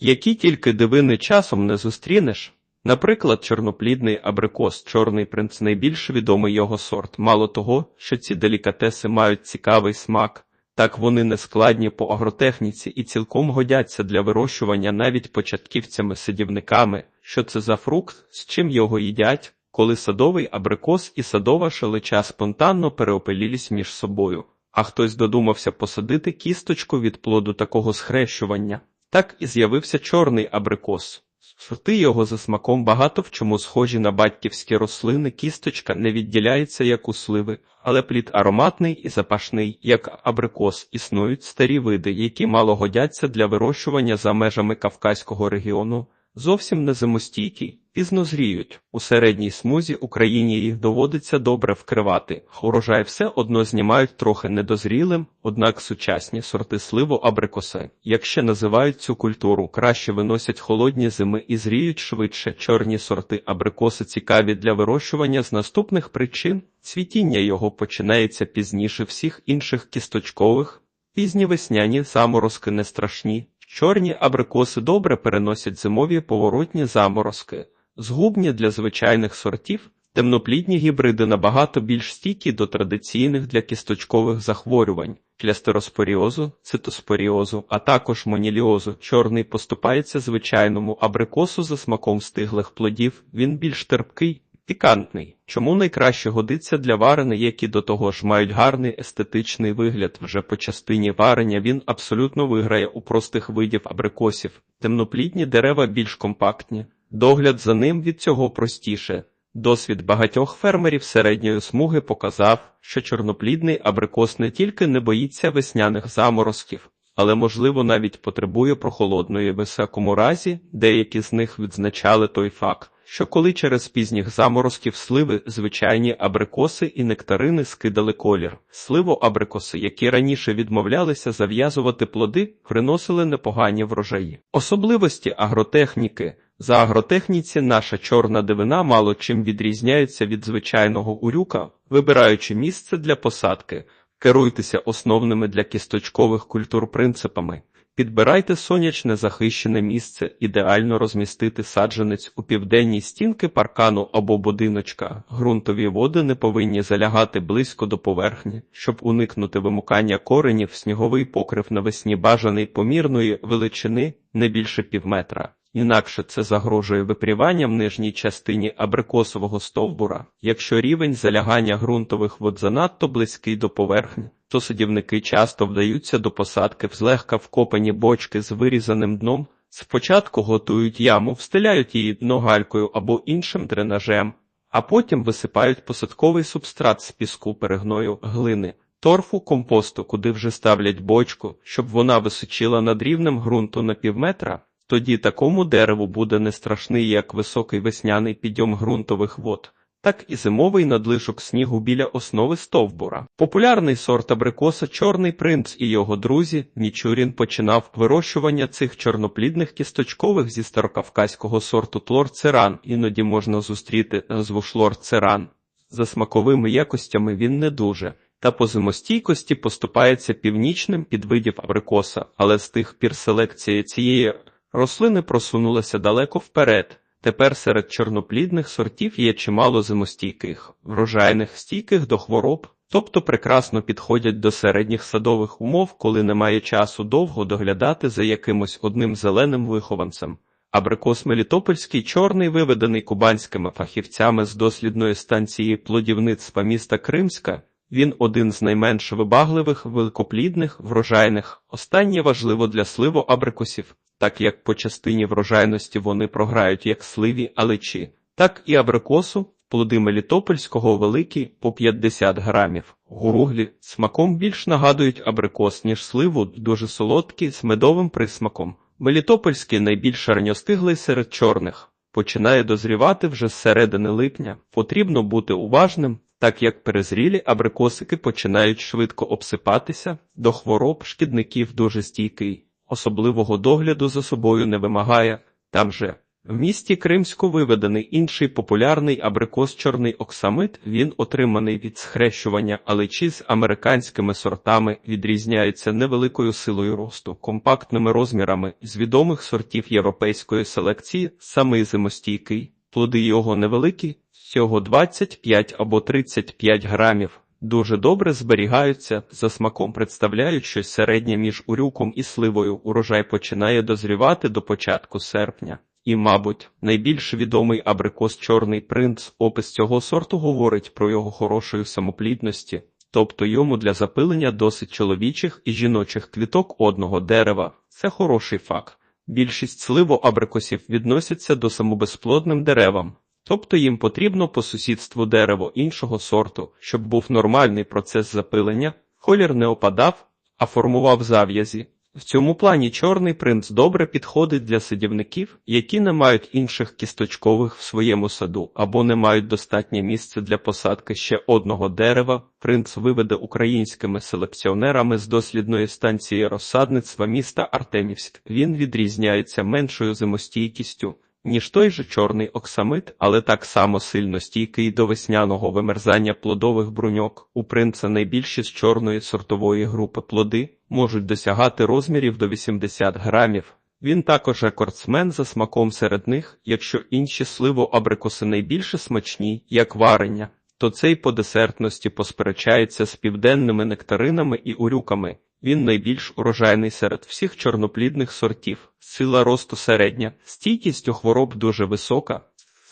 які тільки дивини часом не зустрінеш. Наприклад, чорноплідний абрикос, чорний принц найбільш відомий його сорт. Мало того, що ці делікатеси мають цікавий смак, так вони не складні по агротехніці і цілком годяться для вирощування навіть початківцями-садівниками. Що це за фрукт, з чим його їдять, коли садовий абрикос і садова шелеча спонтанно переопилілись між собою, а хтось додумався посадити кісточку від плоду такого схрещування. Так і з'явився чорний абрикос. Сорти його за смаком багато в чому схожі на батьківські рослини, кісточка не відділяється як у сливи, але плід ароматний і запашний, як абрикос. Існують старі види, які мало годяться для вирощування за межами Кавказького регіону, зовсім не зимостійкі, пізно зріють. У середній смузі Україні їх доводиться добре вкривати. Урожай все одно знімають трохи недозрілим, однак сучасні сорти сливу абрикоси, як ще називають цю культуру, краще виносять холодні зими і зріють швидше. Чорні сорти абрикоси цікаві для вирощування з наступних причин. Цвітіння його починається пізніше всіх інших кісточкових. Пізні весняні заморозки не страшні. Чорні абрикоси добре переносять зимові поворотні заморозки. Згубні для звичайних сортів, темноплідні гібриди набагато більш стійкі до традиційних для кісточкових захворювань, клястероспоріозу, цитоспоріозу, а також моніліозу. Чорний поступається звичайному абрикосу за смаком стиглих плодів, він більш терпкий, пікантний, чому найкраще годиться для варени, які до того ж мають гарний естетичний вигляд. Вже по частині варення він абсолютно виграє у простих видів абрикосів. Темноплідні дерева більш компактні, догляд за ним від цього простіше. Досвід багатьох фермерів середньої смуги показав, що чорноплідний абрикос не тільки не боїться весняних заморозків, але, можливо, навіть потребує прохолодної високому разі, деякі з них відзначали той факт, що коли через пізніх заморозків сливи звичайні абрикоси і нектарини скидали колір. Сливо-абрикоси, які раніше відмовлялися зав'язувати плоди, приносили непогані врожаї. Особливості агротехніки за агротехніці наша чорна дивина мало чим відрізняється від звичайного урюка, вибираючи місце для посадки. Керуйтеся основними для кісточкових культур принципами. Підбирайте сонячне захищене місце, ідеально розмістити саджанець у південній стінки паркану або будиночка. Ґрунтові води не повинні залягати близько до поверхні, щоб уникнути вимукання коренів, сніговий покрив навесні бажаний помірної величини не більше півметра. Інакше це загрожує випріванням нижній частині абрикосового стовбура. Якщо рівень залягання ґрунтових вод занадто близький до поверхні, то садівники часто вдаються до посадки в злегка вкопані бочки з вирізаним дном. Спочатку готують яму, встиляють її дно галькою або іншим дренажем, а потім висипають посадковий субстрат з піску перегною глини. Торфу компосту, куди вже ставлять бочку, щоб вона височила над рівнем ґрунту на півметра, тоді такому дереву буде не страшний як високий весняний підйом ґрунтових вод, так і зимовий надлишок снігу біля основи стовбура. Популярний сорт абрикоса Чорний принц і його друзі Мічурін починав вирощування цих чорноплідних кісточкових зі старокавказького сорту тлор-церан. Іноді можна зустріти назву шлор-церан. За смаковими якостями він не дуже. Та по зимостійкості поступається північним підвидів абрикоса, але з тих пір селекція цієї Рослини просунулися далеко вперед. Тепер серед чорноплідних сортів є чимало зимостійких, врожайних, стійких до хвороб, тобто прекрасно підходять до середніх садових умов, коли немає часу довго доглядати за якимось одним зеленим вихованцем. Абрикос Мелітопольський чорний, виведений кубанськими фахівцями з дослідної станції плодівництва міста Кримська. Він один з найменш вибагливих, великоплідних, врожайних. Останнє важливо для сливо абрикосів так як по частині врожайності вони програють як сливі алечі, так і абрикосу, плоди Мелітопольського великі по 50 грамів. Гуруглі смаком більш нагадують абрикос, ніж сливу, дуже солодкі з медовим присмаком. Мелітопольський найбільш ранньостиглий серед чорних. Починає дозрівати вже з середини липня. Потрібно бути уважним, так як перезрілі абрикосики починають швидко обсипатися, до хвороб шкідників дуже стійкий особливого догляду за собою не вимагає, там же В місті Кримську виведений інший популярний абрикос чорний оксамит. Він отриманий від схрещування алечі з американськими сортами, відрізняється невеликою силою росту, компактними розмірами з відомих сортів європейської селекції, самий зимостійкий. Плоди його невеликі, всього 25 або 35 грамів. Дуже добре зберігаються, за смаком представляють щось середнє між урюком і сливою. Урожай починає дозрівати до початку серпня. І, мабуть, найбільш відомий абрикос Чорний принц. Опис цього сорту говорить про його хорошої самоплідності, тобто йому для запилення досить чоловічих і жіночих квіток одного дерева. Це хороший факт. Більшість сливоабрикосів відносяться до самобезплодним деревам, тобто їм потрібно по сусідству дерево іншого сорту, щоб був нормальний процес запилення, колір не опадав, а формував зав'язі. В цьому плані чорний принц добре підходить для садівників, які не мають інших кісточкових в своєму саду або не мають достатнє місце для посадки ще одного дерева. Принц виведе українськими селекціонерами з дослідної станції розсадництва міста Артемівськ. Він відрізняється меншою зимостійкістю, ніж той же чорний оксамит, але так само сильно стійкий до весняного вимерзання плодових бруньок. У принца найбільші з чорної сортової групи плоди можуть досягати розмірів до 80 грамів. Він також рекордсмен за смаком серед них, якщо інші сливо-абрикоси найбільше смачні, як варення, то цей по десертності посперечається з південними нектаринами і урюками. Він найбільш урожайний серед всіх чорноплідних сортів, сила росту середня, стійкість у хвороб дуже висока.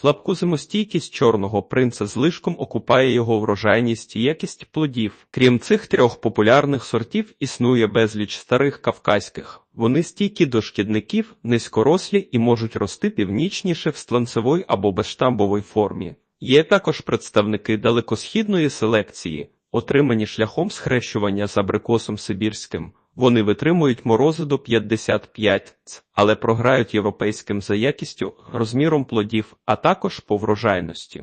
Слабку зимостійкість чорного принца злишком окупає його врожайність і якість плодів. Крім цих трьох популярних сортів, існує безліч старих кавказьких. Вони стійкі до шкідників, низькорослі і можуть рости північніше в сланцевій або безштамбовій формі. Є також представники далекосхідної селекції, отримані шляхом схрещування з абрикосом сибірським. Вони витримують морози до 55 ц, але програють європейським за якістю, розміром плодів, а також по врожайності.